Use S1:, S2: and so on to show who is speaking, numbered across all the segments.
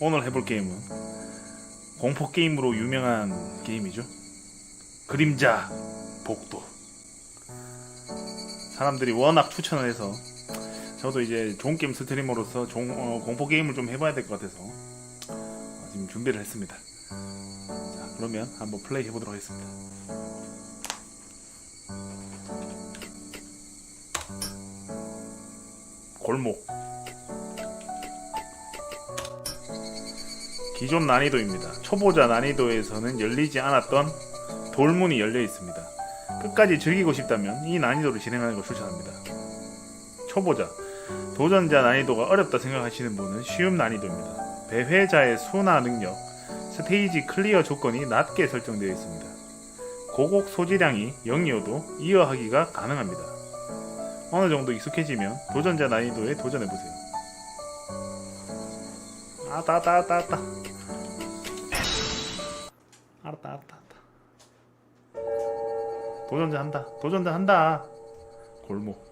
S1: 오늘 해볼 게임은 공포 게임으로 유명한 게임이죠. 그림자 복도. 사람들이 워낙 추천을 해서 저도 이제 좋은 게임 스트리머로서 종- 어, 공포 게임을 좀 해봐야 될 것 같아서 어, 지금 준비를 했습니다. 자 그러면 한번 플레이 해보도록 하겠습니다. 골목 기존 난이도입니다. 초보자 난이도에서는 열리지 않았던 돌문이 열려 있습니다. 끝까지 즐기고 싶다면 이 난이도를 진행하는 걸 추천합니다. 초보자, 도전자 난이도가 어렵다 생각하시는 분은 쉬운 난이도입니다. 배회자의 수나 능력, 스테이지 클리어 조건이 낮게 설정되어 있습니다. 고곡 소지량이 0이어도 이어하기가 가능합니다. 어느 정도 익숙해지면 도전자 난이도에 도전해보세요. 아따 아따 아따 아따 알았다 알았다 알았다 도전자 한다. 도전자 한다. 골목.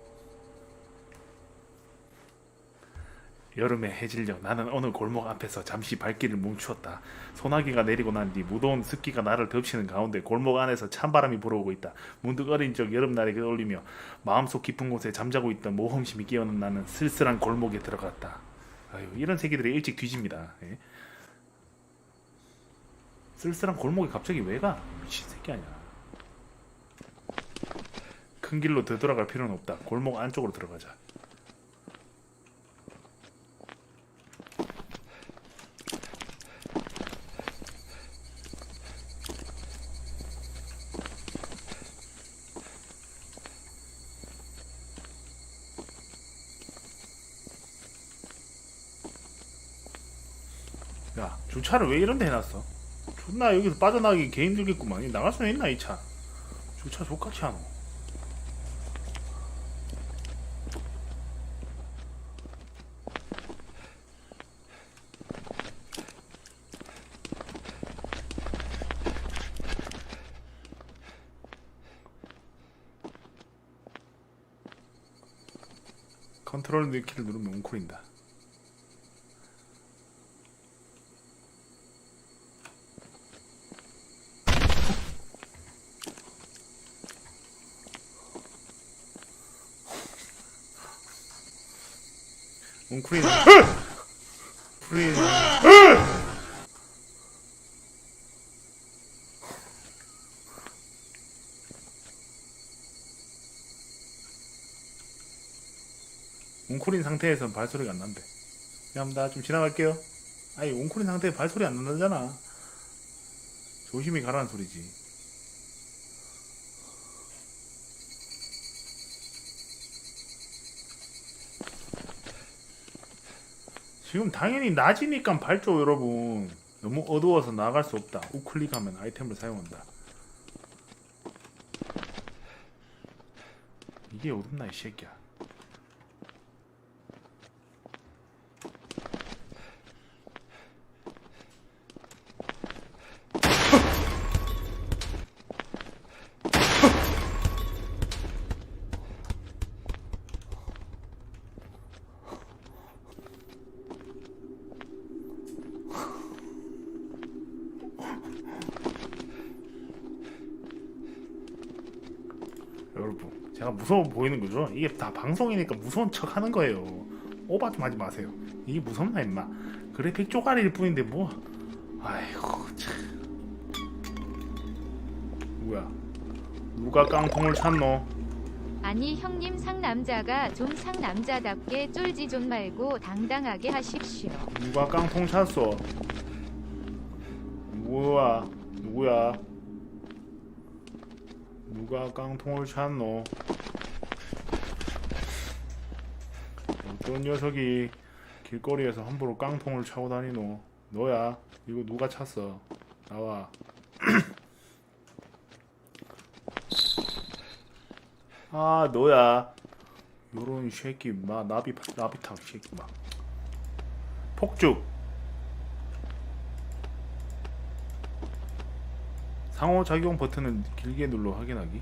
S1: 여름에 해질녘 나는 어느 골목 앞에서 잠시 발길을 멈추었다. 소나기가 내리고 난 뒤 무더운 습기가 나를 덮치는 가운데 골목 안에서 찬바람이 불어오고 있다. 문득 어린 적 여름날에 떠올리며 마음속 깊은 곳에 잠자고 있던 모험심이 깨어는 나는 쓸쓸한 골목에 들어갔다 아유 이런 새끼들이 일찍 뒤집니다 예. 쓸쓸한 골목에 갑자기 왜 가? 미친 새끼 아니야. 큰 길로 되돌아갈 필요는 없다. 골목 안쪽으로 들어가자. 야 주차를 왜 이런 데 해놨어? 존나 여기서 빠져나가기 개 힘들겠구만. 이 나갈 수는 있나 이 차? 주차 족같이 하노. 컨트롤 키를 누르면 웅크린다 웅크린 프린 웅크린 상태에서 발소리가 안 난대. 미안합니다 좀 지나갈게요. 아니 웅크린 상태에 발소리 안 난다잖아. 조심히 가라는 소리지 지금 당연히 낮이니까 밝죠 여러분. 너무 어두워서 나갈 수 없다. 우클릭하면 아이템을 사용한다. 이게 어둡나 이 새끼야 여러분 제가 무서워 보이는 거죠? 이게 다 방송이니까 무서운 척 하는 거예요. 오바 좀 하지 마세요. 이게 무섭나 임마? 그래픽 쪼가리일 뿐인데 뭐. 아이고 참. 뭐야? 누가 깡통을 찾노?
S2: 아니 형님 상남자가 좀 상남자답게 쫄지 좀 말고 당당하게 하십시오.
S1: 누가 깡통 찾어? 뭐야? 누구야? 누가 깡통을 찾노 어떤 녀석이 길거리에서 함부로 깡통을 차고 다니노. 너야 이거 누가 찼어? 나와. 아 너야. 요런 새끼 마 나비 나비탕 새끼 막 폭죽. 상호 작용 버튼을 길게 눌러 확인하기.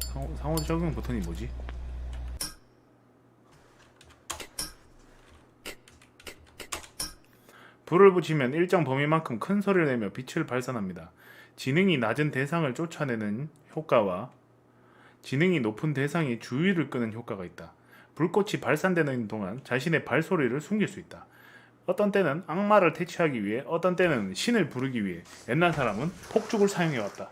S1: 상호, 상호 작용 버튼이 뭐지? 불을 붙이면 일정 범위만큼 큰 소리를 내며 빛을 발산합니다. 지능이 낮은 대상을 쫓아내는 효과와 지능이 높은 대상이 주의를 끄는 효과가 있다. 불꽃이 발산되는 동안 자신의 발소리를 숨길 수 있다. 어떤 때는 악마를 퇴치하기 위해, 어떤 때는 신을 부르기 위해 옛날 사람은 폭죽을 사용해 왔다.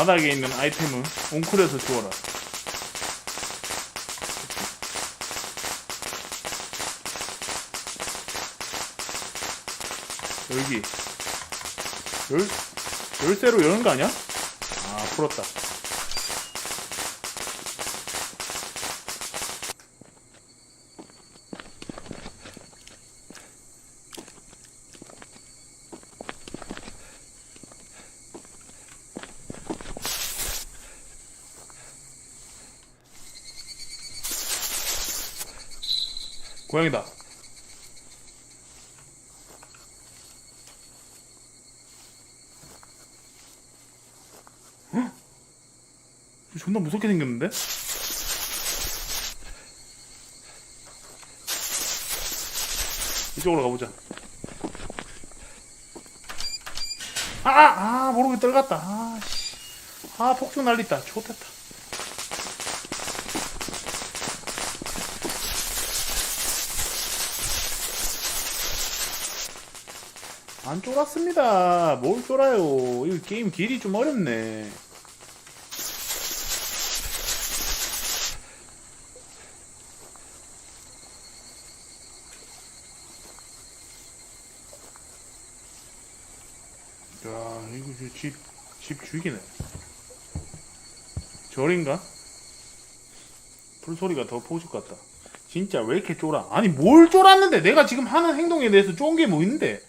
S1: 바닥에 있는 아이템은 웅크려서 주워라. 여기 열 열쇠로 여는 거 아니야? 아 풀었다. 고양이다. 헉? 존나 무섭게 생겼는데? 이쪽으로 가보자. 아, 아, 아, 모르게 떨갔다. 아, 씨. 아, 폭죽 날리다. 좋겠다. 안 쫄았습니다. 뭘 쫄아요. 이 게임 길이 좀 어렵네. 야, 이거 저 집, 집 죽이네. 절인가? 풀소리가 더 포식 같다. 진짜 왜 이렇게 쫄아? 아니, 뭘 쫄았는데? 내가 지금 하는 행동에 대해서 쫀 게 뭐 있는데?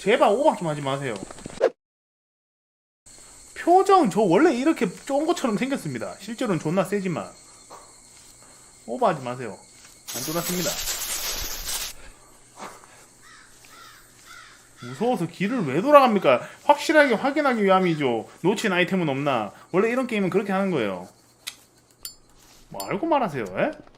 S1: 제발 오박 좀 하지 마세요. 표정 저 원래 이렇게 쫀 것처럼 생겼습니다. 실제로는 존나 세지만 오버하지 마세요. 안 쫄았습니다. 무서워서 길을 왜 돌아갑니까? 확실하게 확인하기 위함이죠. 놓친 아이템은 없나? 원래 이런 게임은 그렇게 하는 거예요. 뭐 알고 말하세요, 에?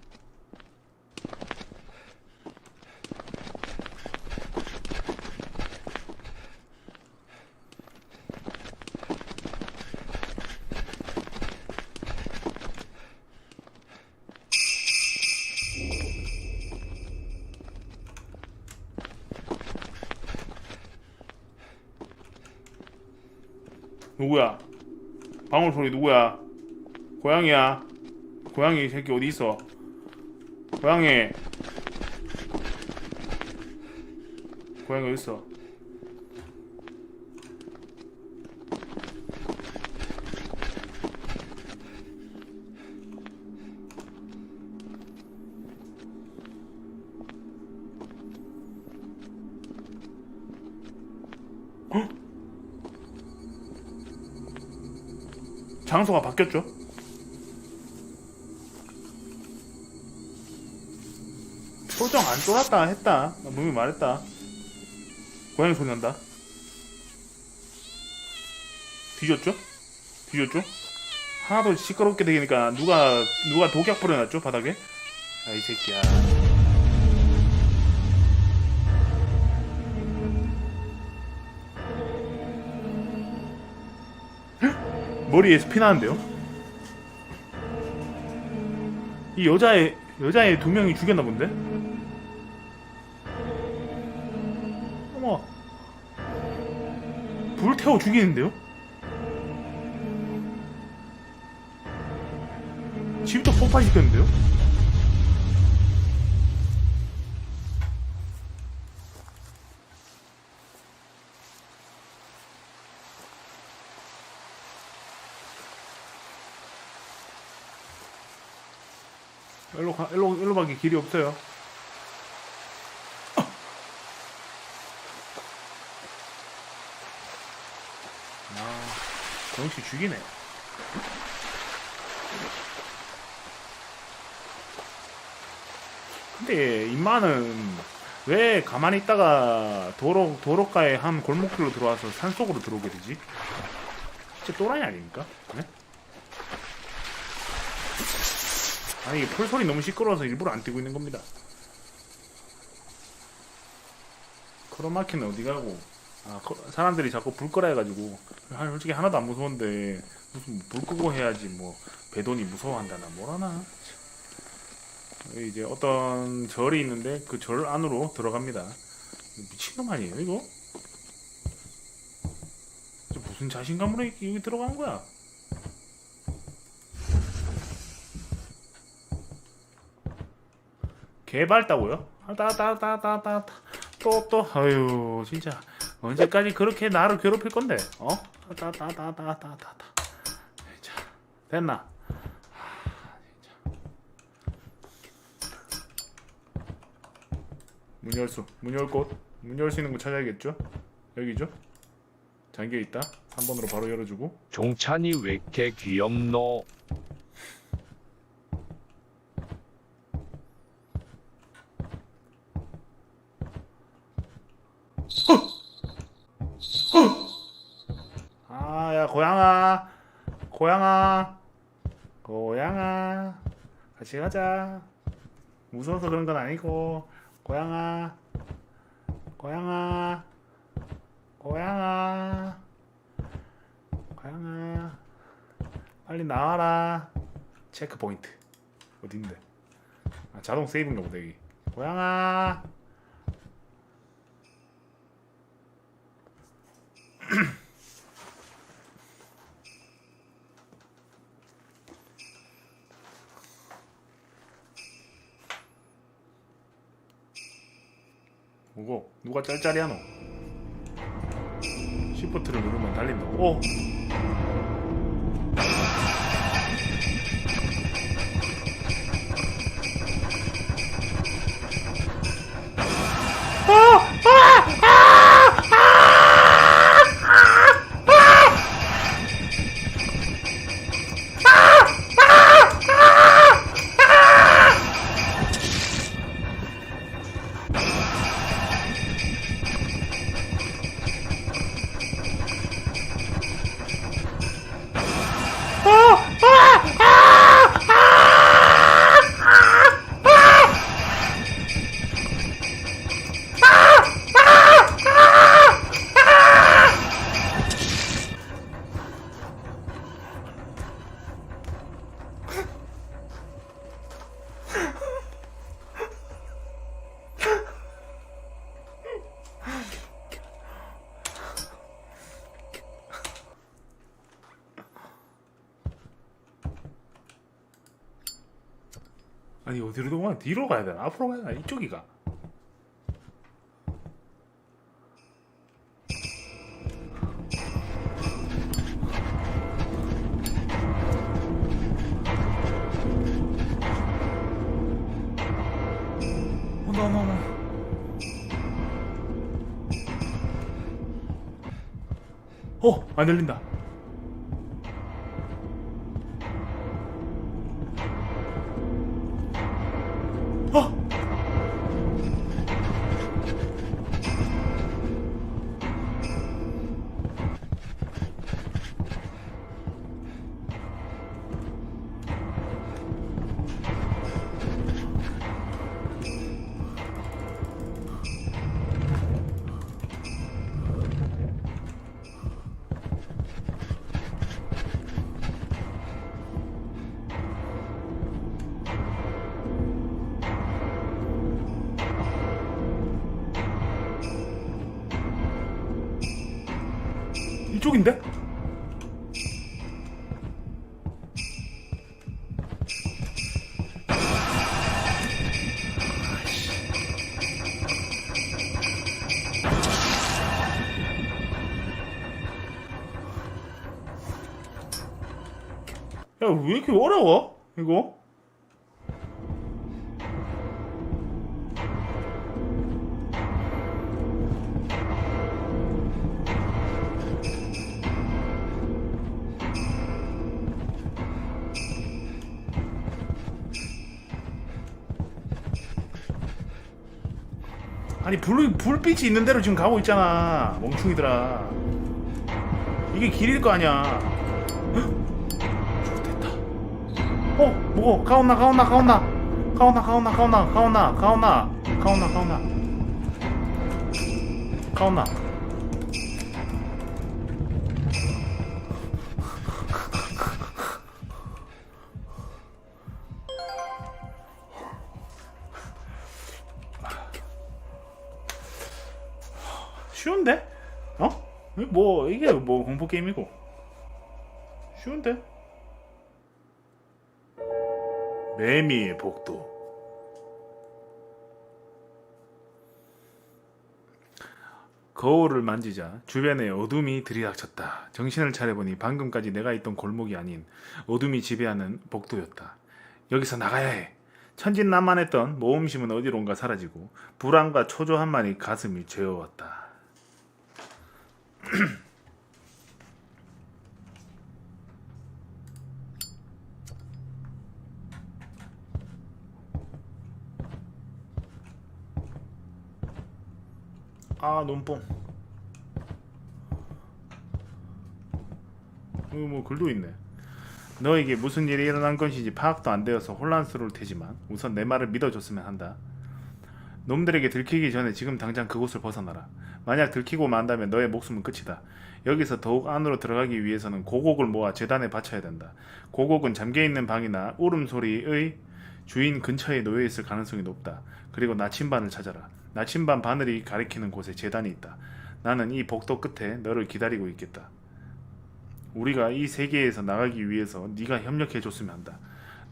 S1: 누구야? 방울 소리 누구야? 고양이야. 고양이 이 새끼 어디 있어? 고양이. 고양이 어디 있어? 장소가 바뀌었죠? 표정 안 쫄았다 했다. 나 분명히 말했다. 고양이 소리 난다. 뒤졌죠? 뒤졌죠? 하나도 시끄럽게 되니까 누가 누가 독약 뿌려놨죠 바닥에? 아 이 새끼야. 머리에서 피 나는데요? 이 여자애 여자애 두 명이 죽였나 본데? 어머 불 태워 죽이는데요? 집도 폭파시켰는데요? 가, 일로, 일로밖에 길이 없어요. 아, 정씨 죽이네. 근데 임마는 왜 가만히 있다가 도로 도로가에 한 골목길로 들어와서 산 속으로 들어오게 되지? 진짜 또라이 아닙니까? 네? 아니 이게 풀소리 너무 시끄러워서 일부러 안 뛰고 있는 겁니다. 크로마키는 어디 가고? 아 거- 사람들이 자꾸 불 끄라 해가지고 아, 솔직히 하나도 안 무서운데 무슨 불 끄고 해야지 뭐 배돈이 무서워한다나 뭐라나. 이제 어떤 절이 있는데 그 절 안으로 들어갑니다. 미친놈 아니에요 이거? 무슨 자신감으로 여기 들어간 거야? 개발다고요? 따따따따따 또또 아유 진짜 언제까지 그렇게 나를 괴롭힐 건데? 어? 따따따따따따 자 됐나? 문 열수 문 열 곳 문 열 수 있는 곳 찾아야겠죠? 여기죠? 잠겨 있다 3번으로 바로 열어주고
S3: 종찬이 왜 이렇게 귀엽노?
S1: 아, 야, 고양아. 고양아. 고양아. 같이 가자. 무서워서 그런 건 아니고. 고양아. 고양아. 고양아. 고양아. 빨리 나와라. 체크 포인트. 어딘데? 아, 자동 세이브인가 보다, 여기. 고양아. 뭐고? 누가 짤짤이하노? 시프트를 누르면 달린다. 오! 뒤로 가야 되나? 앞으로 가야 되나? 이쪽이가. 어, 안 들린다. 이쪽인데? 야, 왜 이렇게 어려워? 이거? 아니 불 불빛이 있는 대로 지금 가고 있잖아 멍충이들아. 이게 길일 거 아니야. 헉! 됐다. 어 뭐고? 가온나 가온나 가온나. 가온나 가온나 가온나 가온나 가온나. 가온나 가온나. 가온나 뭐 이게 뭐 공포 게임이고 쉬운데? 매미의 복도 거울을 만지자 주변에 어둠이 들이닥쳤다. 정신을 차려보니 방금까지 내가 있던 골목이 아닌 어둠이 지배하는 복도였다. 여기서 나가야 해. 천진난만했던 모험심은 어디론가 사라지고 불안과 초조함만이 가슴이 죄어왔다. 아 눈뽕. 여기 뭐 글도 있네. 너에게 무슨 일이 일어난 것인지 파악도 안 되어서 혼란스러울 테지만 우선 내 말을 믿어줬으면 한다. 놈들에게 들키기 전에 지금 당장 그곳을 벗어나라 만약 들키고 만다면 너의 목숨은 끝이다 여기서 더욱 안으로 들어가기 위해서는 고곡을 모아 재단에 바쳐야 된다 고곡은 잠겨있는 방이나 울음소리의 주인 근처에 놓여 있을 가능성이 높다. 그리고 나침반을 찾아라. 나침반 바늘이 가리키는 곳에 재단이 있다. 나는 이 복도 끝에 너를 기다리고 있겠다. 우리가 이 세계에서 나가기 위해서 네가 협력해 줬으면 한다.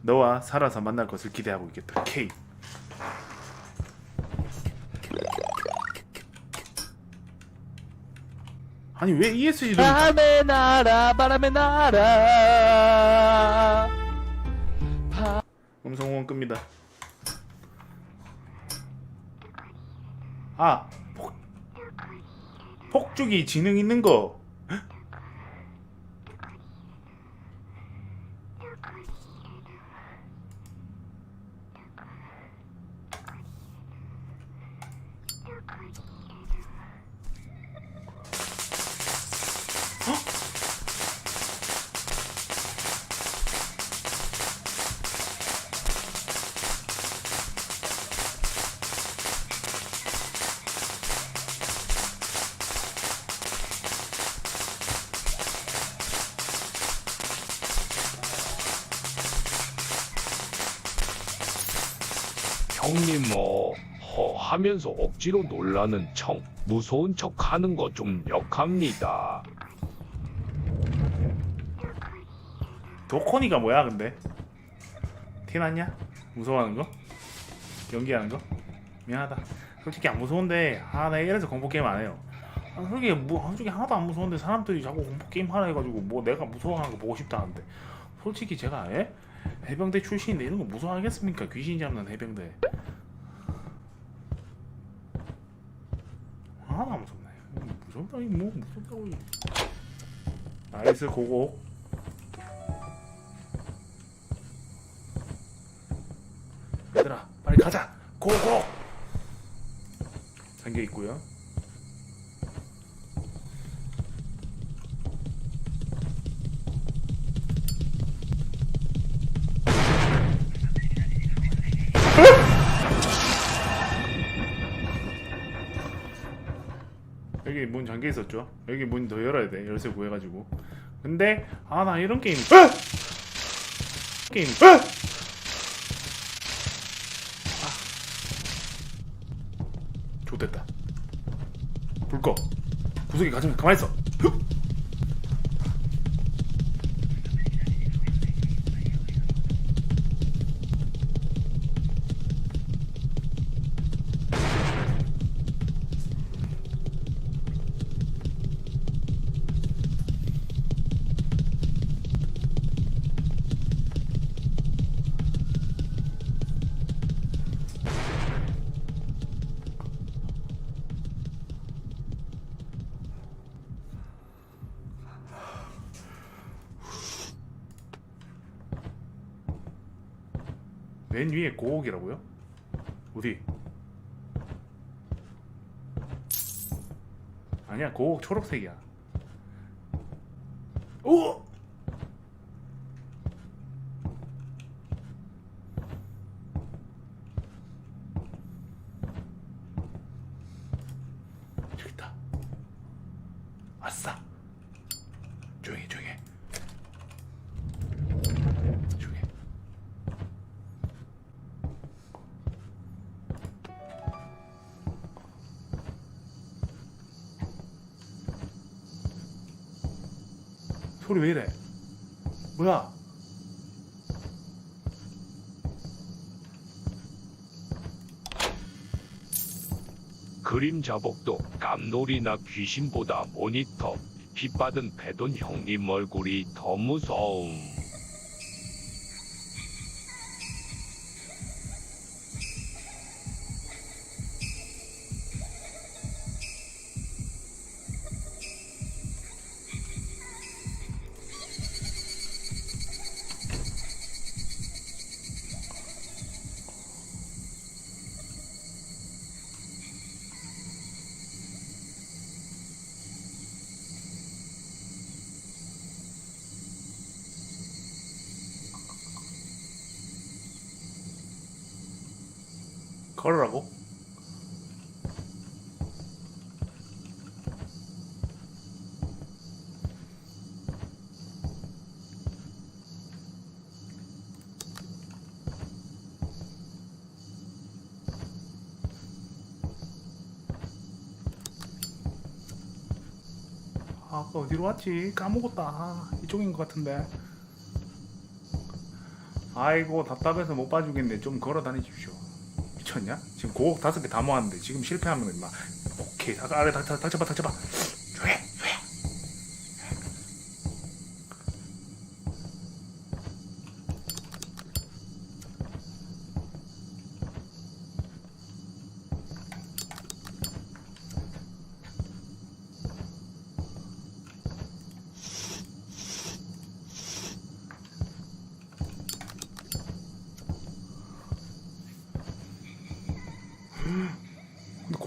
S1: 너와 살아서 만날 것을 기대하고 있겠다. K. 아니 왜 ESG 좀
S3: 바람의 나라 바람의 나라
S1: 음성호응 끕니다. 아, 폭, 폭죽이 지능 있는 거.
S3: 형님 뭐 허 하면서 억지로 놀라는 청 무서운 척 하는 거 좀 역합니다
S1: 도코니가 뭐야 근데? 티났냐? 무서워하는 거? 연기하는 거? 미안하다. 솔직히 안 무서운데 아나 이래서 공포 게임 안 해요. 아, 솔직히 뭐 솔직히 하나도 안 무서운데 사람들이 자꾸 공포 게임 하라 해가지고 뭐 내가 무서워하는 거 보고 싶다는데 솔직히 제가 예? 해병대 출신인데 이런 거 무서워하겠습니까? 귀신 잡는 해병대. 하나도 안 무섭네. 무섭다니 뭐 무섭다고. 나이스 고고. 얘들아 빨리 가자 고고 있었죠. 여기 문 더 열어야 돼. 열쇠 구해가지고. 근데 아 나 이런 게임. 게임. 좋됐다. 불 꺼. 구석에 가지면 가만히 있어. 흡! 맨 위에 고옥이라고요? 어디? 아니야 고옥 초록색이야 소리 왜 이래? 뭐야?
S3: 그림 자복도 깜놀이나 귀신보다 모니터 빗받은 배돈 형님 얼굴이 더 무서움.
S1: 걸으라고? 아, 아까 어디로 왔지? 까먹었다. 아, 이쪽인 것 같은데. 아이고 답답해서 못 봐주겠네. 좀 걸어 다니십시오. 미쳤냐? 지금 고곡 다섯 개 다 모았는데 지금 실패하면 막 오케이 아, 아래 닥쳐봐 닥쳐봐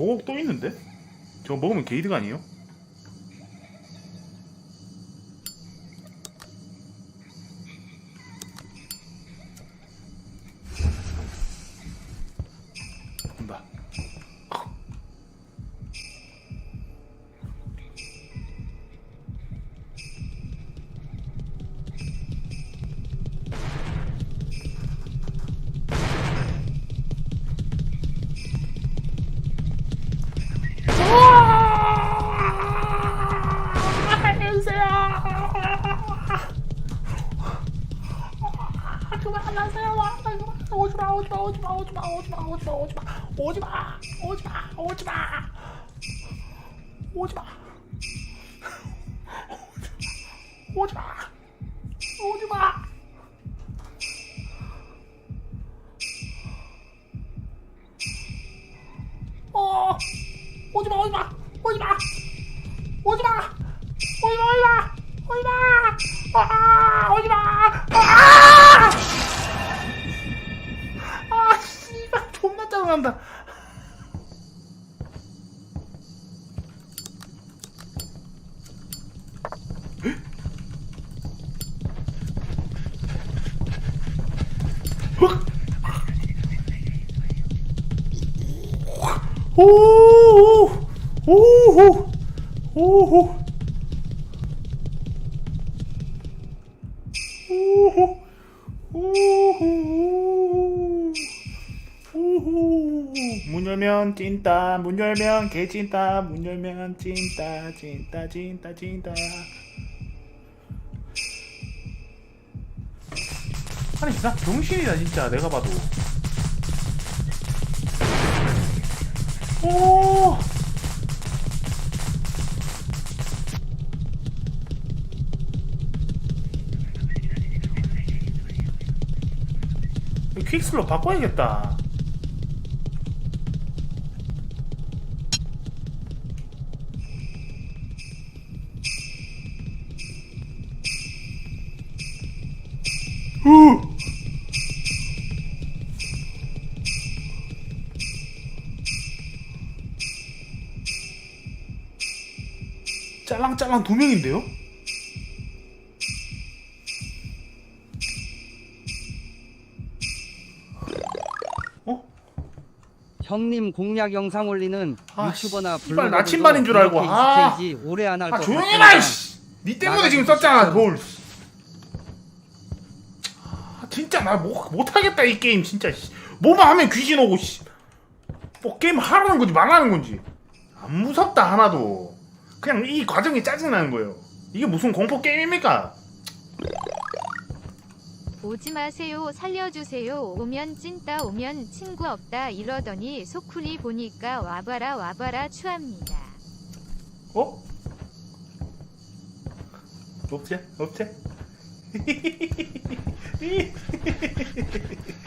S1: 고곡 또 있는데? 저거 먹으면 게이드가 아니에요? 아 존나 짜증난다. 오오 오오 오오 찐따 문 열면 개찐따 문 열면 찐따 찐따 찐따 찐따. 아니 나 병신이다 진짜. 내가 봐도. 오! 퀵슬로 바꿔야겠다. 짤랑짤랑 두 명인데요? 어?
S4: 형님 공략 영상 올리는
S1: 아,
S4: 유튜버나
S1: 씨발,
S4: 블로거들도
S1: 나침반인 줄 알고.
S4: 이렇게
S1: 아.
S4: 오래 안 할
S1: 아
S4: 것
S1: 조용히 해라 이씨 니 때문에 지금 썼잖아 그걸 아, 진짜 나 못, 못하겠다 이 게임 진짜 씨. 뭐만 하면 귀신 오고 씨. 뭐 게임 하라는 건지 말하는 건지 안 무섭다 하나도 그냥 이 과정이 짜증나는 거예요 이게 무슨 공포 게임입니까
S2: 오지 마세요. 살려주세요. 오면 찐따 오면 친구 없다 이러더니 소쿠리 보니까 와봐라 와봐라 추합니다.
S1: 어? 없지? 없지?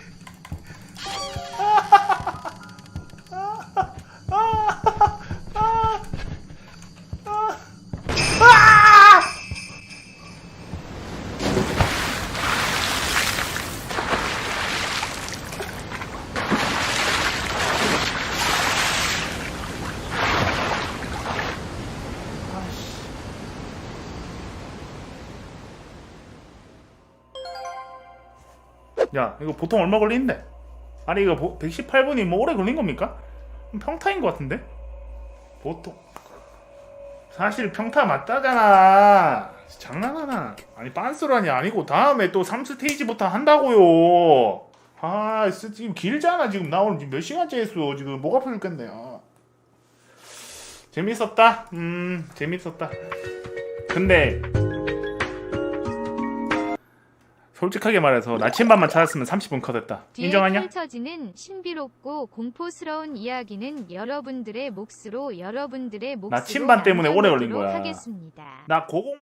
S1: 야 이거 보통 얼마 걸리는데? 아니 이거 118분이 뭐 오래 걸린 겁니까? 평타인 것 같은데? 보통. 사실 평타 맞다잖아. 장난하나? 아니 빤스런이 아니고 다음에 또 3스테이지부터 한다고요. 아 쓰- 지금 길잖아. 지금 나 오늘 몇 시간째 했어? 지금 목 아파 죽겠네 아. 재밌었다. 음 재밌었다. 근데 솔직하게 말해서 나침반만 찾았으면 30분 컷했다.
S2: 뒤에
S1: 인정하냐?
S2: 펼쳐지는 신비롭고 공포스러운 이야기는 여러분들의 몫으로 여러분들의 몫으로
S1: 나침반 때문에 오래 걸린 거야.
S2: 하겠습니다.
S1: 나 고공